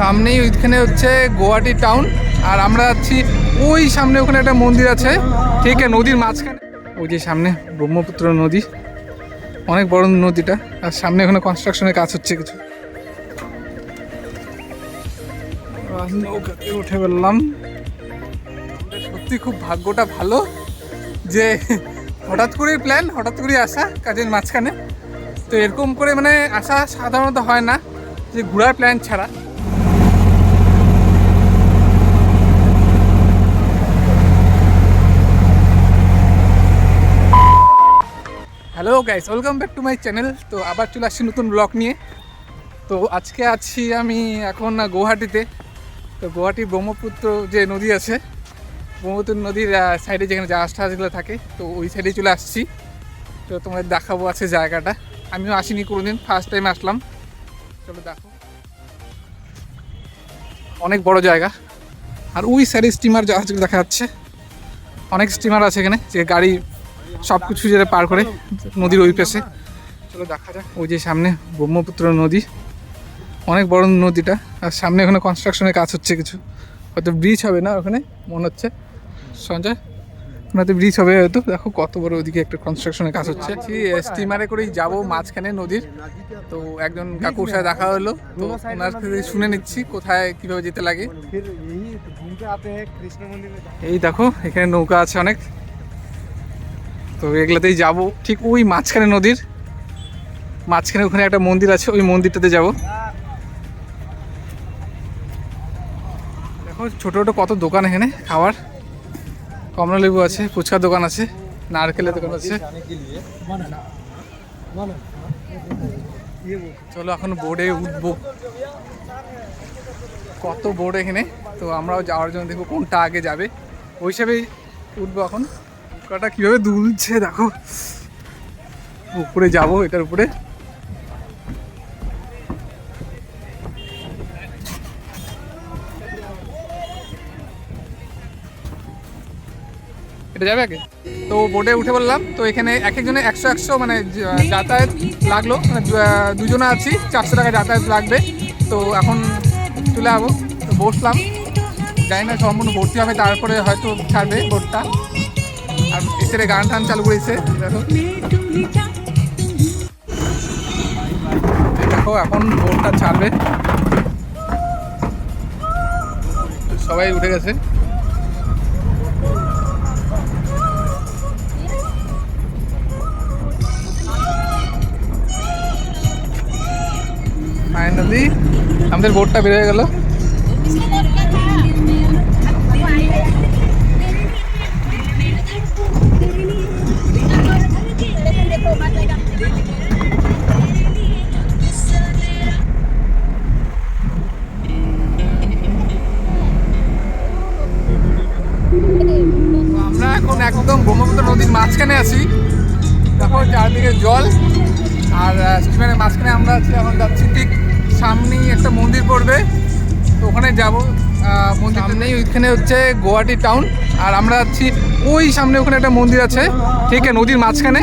সামনেই ওইখানে হচ্ছে গুয়াহাটি টাউন, আর আমরা যাচ্ছি ওই সামনে ওখানে একটা মন্দির আছে, ঠিক আছে, নদীর মাঝখানে। ওই যে সামনে ব্রহ্মপুত্র নদী, অনেক বড় নদীটা, আর সামনে ওখানে কনস্ট্রাকশনের কাজ হচ্ছে কিছু। উঠে বললাম সত্যি খুব ভাগ্যটা ভালো যে হঠাৎ করেই প্ল্যান হঠাৎ করেই আসা কাজের মাঝখানে। তো এরকম করে মানে আসা সাধারণত হয় না যে ঘোরার প্ল্যান ছাড়া। Hello guys welcome back to my channel তো আবার চলে আসছি নতুন ব্লগ নিয়ে। তো আজকে আছি আমি এখন গুয়াহাটিতে। তো গুয়াহাটি ব্রহ্মপুত্র যে নদী আছে, ব্রহ্মপুত্র নদীর সাইডে যেখানে জাহাজ টাহাজগুলো থাকে, তো ওই সাইডে চলে আসছি। তো তোমাদের দেখাবো আছে জায়গাটা। আমিও আসিনি কোনোদিন ফার্স্ট টাইম আসলাম। চলো দেখো। অনেক বড় জায়গা। আর ওই সাইডে স্টিমার জাহাজগুলো দেখা যাচ্ছে অনেক স্টিমার আছে এখানে, যে গাড়ি সব কিছু যেটা পার করে নদীর ওই পাশে। চলো দেখা যাক। ওই যে সামনে ব্রহ্মপুত্র নদী। অনেক বড় নদীটা। আর সামনে ওখানে কনস্ট্রাকশনের কাজ হচ্ছে কিছু। হয়তো ব্রিজ হবে না ওখানে মনে হচ্ছে। সঞ্জয় ওখানে ব্রিজ হবে হয়তো। দেখো কত বড় ওদিকে একটা কনস্ট্রাকশনের কাজ হচ্ছে। স্টিমারে করেই যাব মাঝখানে নদীর। তো একজন কাকুর সাথে দেখা হলো। তো ওনার শুনে নিচ্ছি কোথায় কীভাবে যেতে লাগে। এই দেখো এখানে নৌকা আছে অনেক। তো এগুলোতেই যাব। ঠিক ওই মাঝখানে নদীর, মাঝখানে ওখানে একটা মন্দির আছে, ওই মন্দিরটাতে যাব। দেখো, ছোট ছোটো কত দোকান এখানে খাওয়ার কমলা লেবু আছে ফুচকার দোকান আছে, নারকেলের দোকান আছে। চলো, এখন বোর্ডে উঠবো। কত বোর্ড এখানে? তো আমরাও যাওয়ার জন্য দেখব কোনটা আগে যাবে। ওই হিসাবেই উঠবো এখন। নৌকাটা কীভাবে দুলছে, দেখো। উপরে যাব, এটার উপরে। এটা যাবে আগে? তো বোটে উঠে বললাম, তো এখানে এক একজনে একশো একশো মানে যাতায়াত লাগল। মানে দুজনে আছি, চারশো টাকা যাতায়াত লাগবে। তো এখন চলে যাব, তো বসলাম। জানি না সম্পূর্ণ ভর্তি হবে, তারপরে হয়তো ছাড়বে বোটটা আর এসে গান টান চালু করেছে, দেখো। এখন বোটটা ছাড়বে। সবাই উঠে গেছে। আমাদের বোটটা বেরিয়ে গেল। মাঝখানে আছি দেখো চারদিকে জল আর স্টিমারের মাঝখানে আমরা আছি এখন যাচ্ছি ঠিক সামনেই একটা মন্দির পড়বে তো ওখানে যাব মন্দিরটা নেই ওইখানে হচ্ছে গুয়াহাটি টাউন আর আমরা যাচ্ছি ওই সামনে ওখানে একটা মন্দির আছে ঠিক আছে নদীর মাঝখানে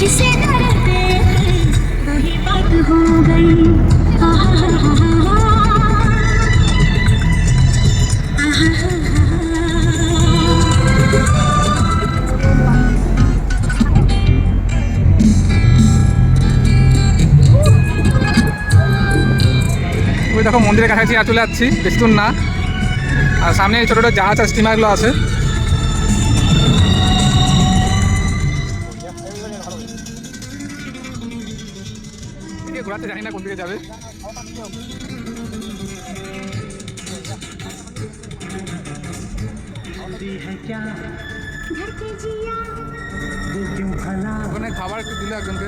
जिसे करते हैं वही बात हो गई দেখো মন্দিরের কাছাকাছি চলে যাচ্ছি, বেশি না। আর সামনে এই ছোটো ছোটো জাহাজ আর স্টিমারগুলো আছে। ঘোরাতে জানি না কোন দিকে যাবে। ওখানে খাবার একটু দিলে একজনকে।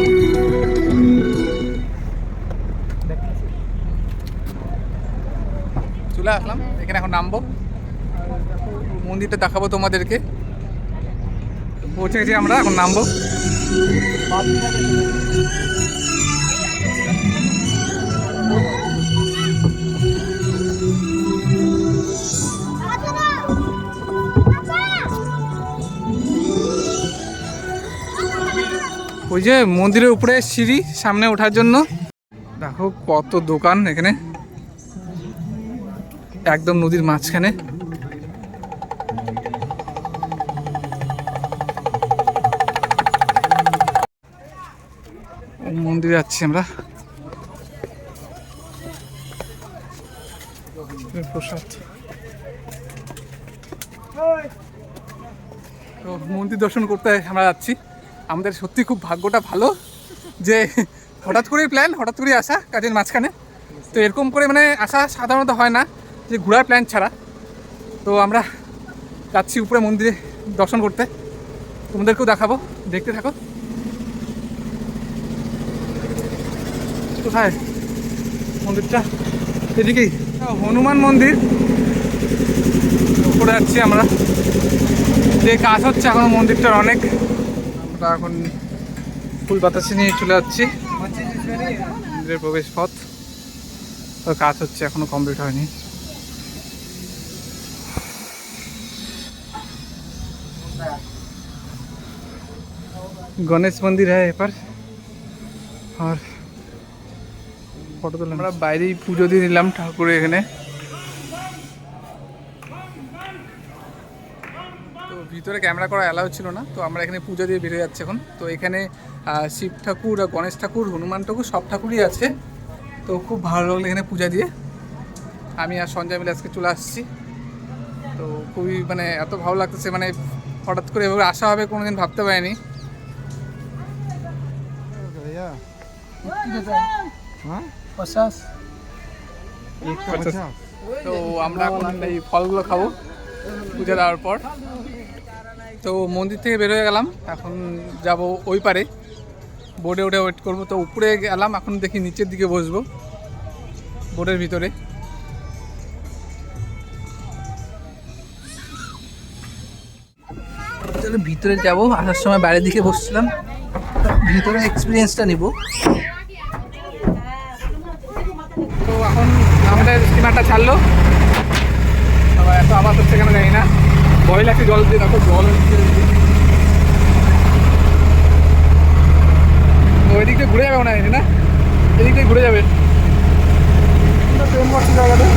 চলে আসলাম। এখানে এখন নামবো। মন্দিরটা দেখাবো তোমাদেরকে। পৌঁছে গেছি আমরা এখন নামবো। ওই যে মন্দিরের উপরে সিঁড়ি সামনে ওঠার জন্য। দেখো কত দোকান এখানে। একদম নদীর মাঝখানে। মন্দিরে যাচ্ছি আমরা। তো মন্দির দর্শন করতে আমরা যাচ্ছি। আমাদের সত্যি খুব ভাগ্যটা ভালো যে হঠাৎ করেই প্ল্যান হঠাৎ করেই আসা কাজের মাঝখানে। তো এরকম করে মানে আসা সাধারণত হয় না। যে ঘোরার প্ল্যান ছাড়া, তো আমরা যাচ্ছি উপরে মন্দিরে দর্শন করতে। তোমাদেরকেও দেখাবো, দেখতে থাকো। কোথায়? মন্দিরটা? এদিকেই। হনুমান মন্দির। উপরে যাচ্ছি আমরা। যে কাজ হচ্ছে এখন মন্দিরটার অনেক। আমরা এখন ফুল বাতাসে নিয়ে চলে যাচ্ছি। মন্দিরের প্রবেশ পথ কাজ হচ্ছে এখনও কমপ্লিট হয়নি। গণেশ মন্দির হ্যাঁ এবার আর ফটো তুলে আমরা বাইরেই পুজো দিয়ে নিলাম ঠাকুরের এখানে। তো ভিতরে ক্যামেরা করা অ্যালাউ ছিল না তো আমরা এখানে পুজো দিয়ে বেরিয়ে যাচ্ছি এখন। তো এখানে শিব ঠাকুর আর গণেশ ঠাকুর হনুমান ঠাকুর সব ঠাকুরই আছে। তো খুব ভালো লাগল এখানে পূজা দিয়ে। আমি আর সঞ্জয় মিলে আজকে চলে আসছি। তো খুবই মানে এত ভালো লাগতেছে মানে হঠাৎ করে এভাবে আসা হবে কোনোদিন ভাবতে পারিনি। তো আমরা এই ফলগুলো খাব পুজো দেওয়ার পর। তো মন্দির থেকে বের হয়ে গেলাম, এখন যাব ওই পারে। বোর্ডে ওটা ওয়েট করব। তো উপরে গেলাম, এখন দেখি নিচের দিকে বসবো বোর্ডের ভিতরে। ভিতরে যাব, আসার সময় বাইরের দিকে বসছিলাম। ভিতরে এক্সপিরিয়েন্সটা নেব। আমাদের স্টিমারটা ছাড়লো। এত আবার হচ্ছে কেন জানি না। ভয় লাগছে জল দিয়ে, দেখো জল হচ্ছে। তো ওই দিক দিয়ে ঘুরে যাবে মনে হয় না। এদিক দিয়ে ঘুরে যাবে। ট্রেন বসছে জায়গাতে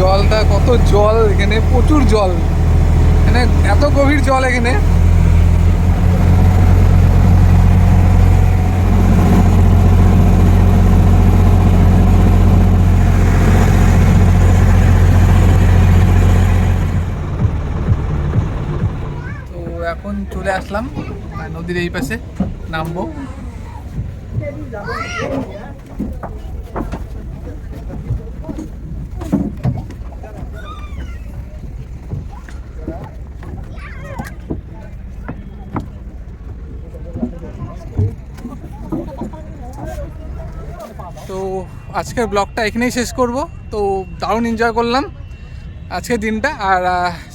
জলটা, কত জল এখানে, প্রচুর জল। এখানে এত গভীর জল এখানে। তো এখন চলে আসলাম নদীর এই পাশে নামবো তো আজকের ব্লগটা এখানেই শেষ করব। তো দারুণ এনজয় করলাম আজকের দিনটা। আর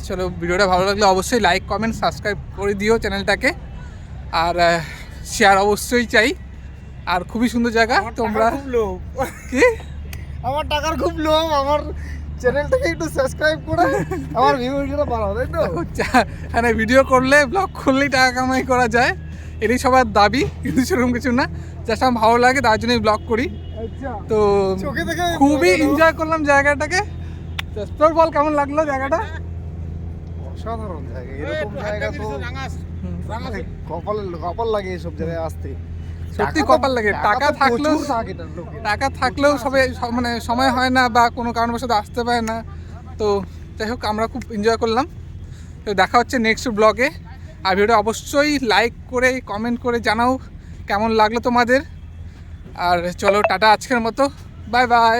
চলো ভিডিওটা ভালো লাগলে অবশ্যই লাইক কমেন্ট সাবস্ক্রাইব করে দিও চ্যানেলটাকে। আর শেয়ার অবশ্যই চাই। আর খুবই সুন্দর জায়গা তোমরা কি? আমার টাকার খুব লোভ আমার চ্যানেলটাকে একটু সাবস্ক্রাইব করে আমার ভিডিওটা বাড়াও তাই তো? চা- মানে ভিডিও করলে ব্লগ করলেই টাকা কামাই করা যায়। এটাই সবার দাবি কিন্তু সেরকম কিছু না। জাস্ট আমার ভালো লাগে তার জন্যই ব্লগ করি। আচ্ছা তো চোখে দেখে খুবই এনজয় করলাম জায়গাটাকে। তোর বল কেমন লাগল জায়গাটা? অসাধারণ জায়গা এরকম জায়গা তো কপাল কপাল লাগে এসব জায়গায় আসতে। সত্যি টাকা কপাল লাগে। টাকা থাকলেও। টাকা থাকলেও সবে স- মানে সময় হয় না বা কোনো কারণবশত আসতে পারে না। তো যাই হোক আমরা খুব এনজয় করলাম। তো দেখা হচ্ছে নেক্সট ব্লগে আর ভিডিওটা অবশ্যই লাইক করে কমেন্ট করে জানাও কেমন লাগল তোমাদের। আর চলো টাটা আজকের মতো। Bye bye.